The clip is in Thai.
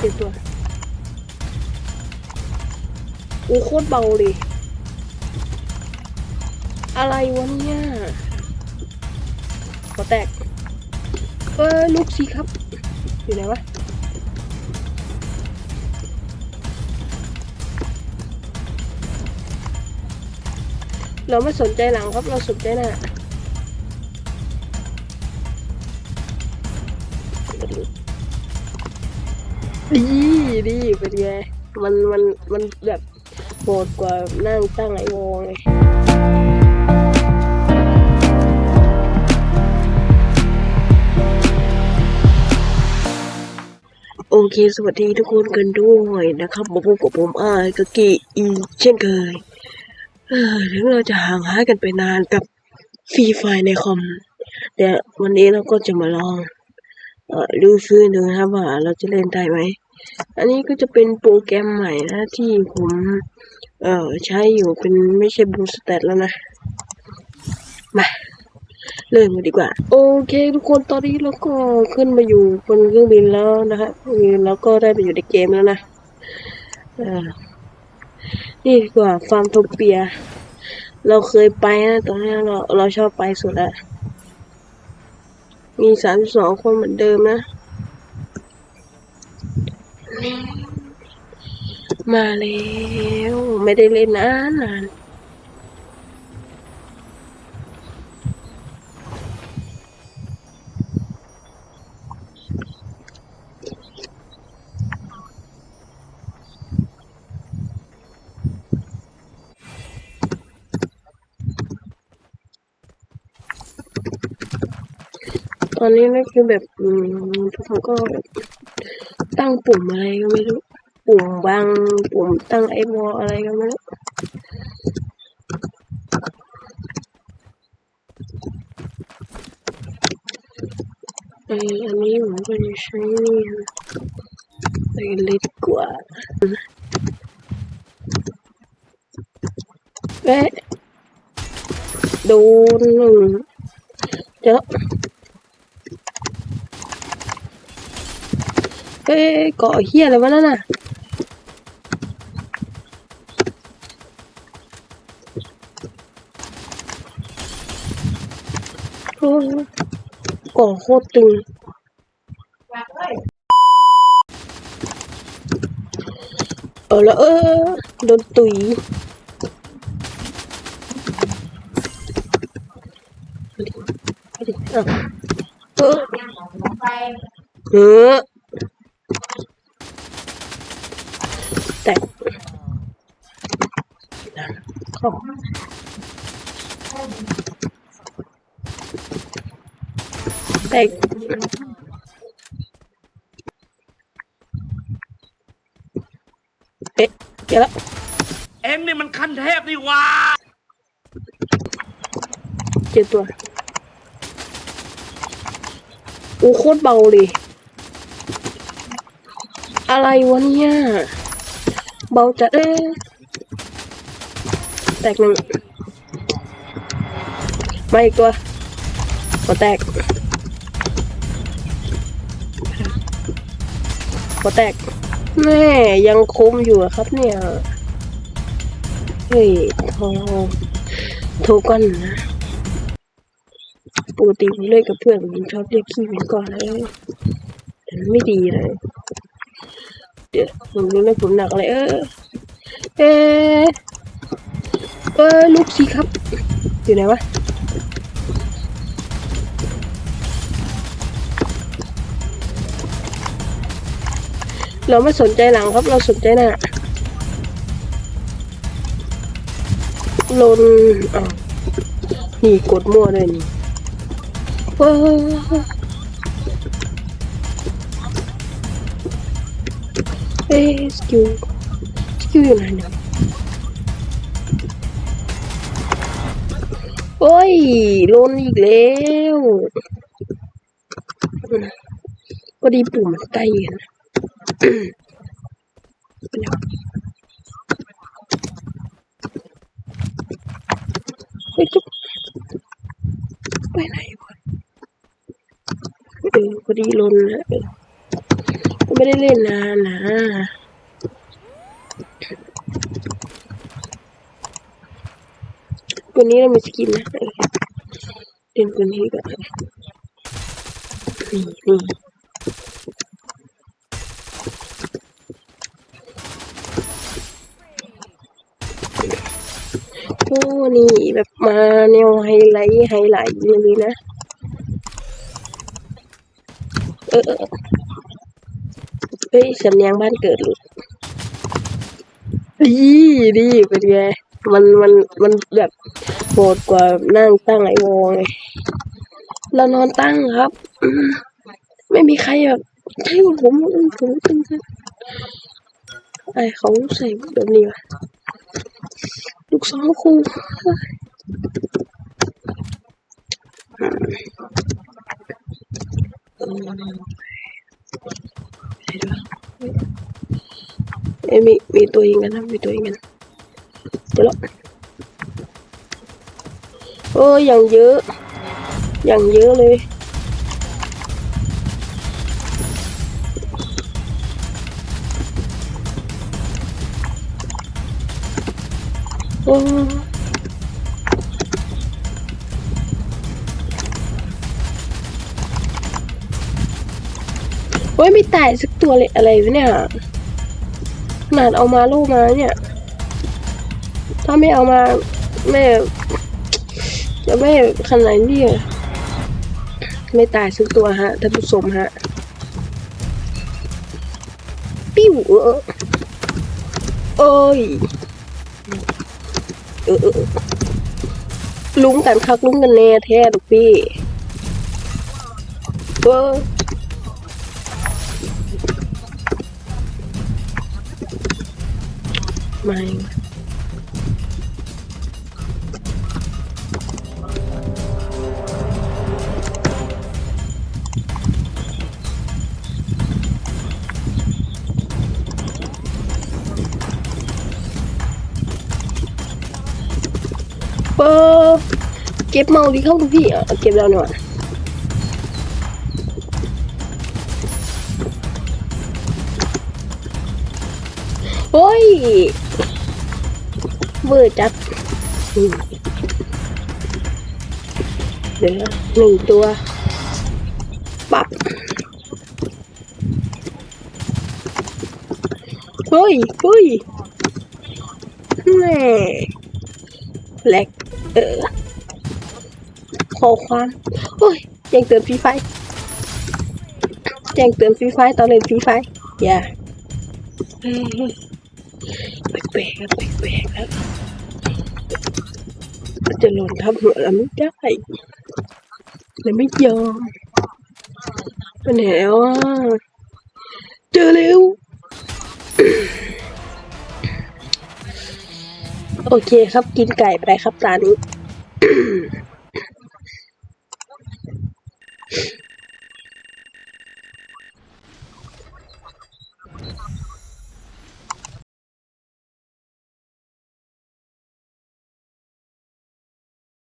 เจ็บตัวโอ้โคตรเบาเลย อะไรวะเนี่ยขอแตก เออลูกสิครับ อยู่ไหนวะเราไม่สนใจหลังครับ เราสนใจหน้า ดีเป็นไงมันมันมันแบบโหดกว่านั่งตั้งไอวอไงโอเค สวัสดีทุกคนกันด้วยนะครับมาพบกับผมอายกะกิอีเช่นเคยเออถึงเราจะห่างหายกันไปนานกับฟรีไฟในคอม แต่วันนี้เราก็จะมาลองอ่อดูฟื้นดูนะครับว่าเราจะเล่นได้ไหม อันนี้ก็จะเป็นโปรแกรมใหม่นะที่ผมเอ่อใช้อยู่เป็นไม่ใช่บูสแตทแล้วนะ มาเริ่มกันดีกว่า โอเค ทุกคนตอนนี้เราก็ขึ้นมาอยู่บนเครื่องบินแล้วนะครับแล้วก็ได้ไปอยู่ในเกมแล้วนะนี่ดีกว่าฟาร์มโทเปีย เราเคยไปนะตอนนี้เราเราชอบไปสุดละมีสามสองคนเหมือนเดิมนะ มาแล้ว ไม่ได้เล่นนานนานตอนนี้นี่คือแบบทุกคนก็ตั้งปุ่มอะไรก็ไม่รู้ ปุ่มบางปุ่มตั้งไอ้วออะไรก็ไม่รู้ไออันนี้ผมก็จะใช้นี่ไปเลยดีกว่าเอ๊ะโดนหนึ่งเจอเอ๊ะเกาะเฮียอะไรวะนั่นน่ะ โอ้ยก่อโคตรตึงเออแล้วเออโดนตุยเอาดิเอาดิเอาเออเออแตกเข้าแตกเอ๊ะเจอแล้วเอ็งนี่มันขั้นเทพนี่หว่าเจอตัวโอ้โคตรเบาเลย อะไรวะเนี่ย เบาจัดเอ้ยแตกหนึ่งมาอีกตัวหัวแตก หัวแตกแม่ยังคมอยู่ครับเนี่ย เฮ้ยโทรโทรก่อนนะปกติผมเล่นกับเพื่อนผมชอบเรียกขี้เป็นก่อนเลยแต่ไม่ดีเลย เดี๋ยวผมรู้เลยผมหนักอะไรเออ เอะเออลูกสิครับ อยู่ไหนวะ เราไม่สนใจหลังครับ เราสนใจหน้าลนอ้าวนี่กดมั่วเลยนี่เออเอ๊ะสกิลสกิลอยู่ไหนเนี่ยโอ้ยลนอีกแล้วพอดีปุ่มมันใกล้กันนะ ไปไหนวะเออพอดีลนนะเออไม่ได้เล่นนานนะวันนี้เราไมีสกินนะเออเล่นคนนี้ก่อนนี่นี่ โอ้นี่แบบมาแนวไฮไลท์ไฮไลท์เลยนะ เออเฮ้ยสำเนียงบ้านเกิดหลุดดีดีเป็นไงมันมันมันแบบโหดกว่านั่งตั้งไอวอไงเรานอนตั้งครับ ไม่มีใครแบบใช่ผมผมผมผมไอเขาใส่แบบนี้วะ ลูกสองคู่เอ้ยมีมีตัวยิงกันนะมีตั โอ้ยไม่ตายสักตัวเลยอะไรวะเนี่ยขนาดเอามาลูกมาเนี่ย ถ้าไม่เอามาแม่จะไม่ขนาดนี้ไม่ตายสักตัวฮะท่านผู้ชมฮะปิ้วเอ้ย ออเออลุ้งกันคักลุ้งกันแน่แท้ลูกพี่เออไม่ เออเก็บเมาดีเข้าลูกพี่อะเก็บแล้วหน่อยโอ้ยเบอร์จัดเดี๋ยวหนึ่งตัวปับเฮ้ยเฮ้ยแม่แหลก เออขอความโอ้ยแจ้งเตือนฟรีไฟแจ้งเตือนฟรีไฟตอนเล่นฟรีไฟอย่าแปลกๆแล้วแปลกๆแล้วจะหล่นทับหัวเราไม่ได้เราไม่ยอมไปไหนแล้วอะเจอเร็ว โอเคครับกินไก่ไปครับตานี้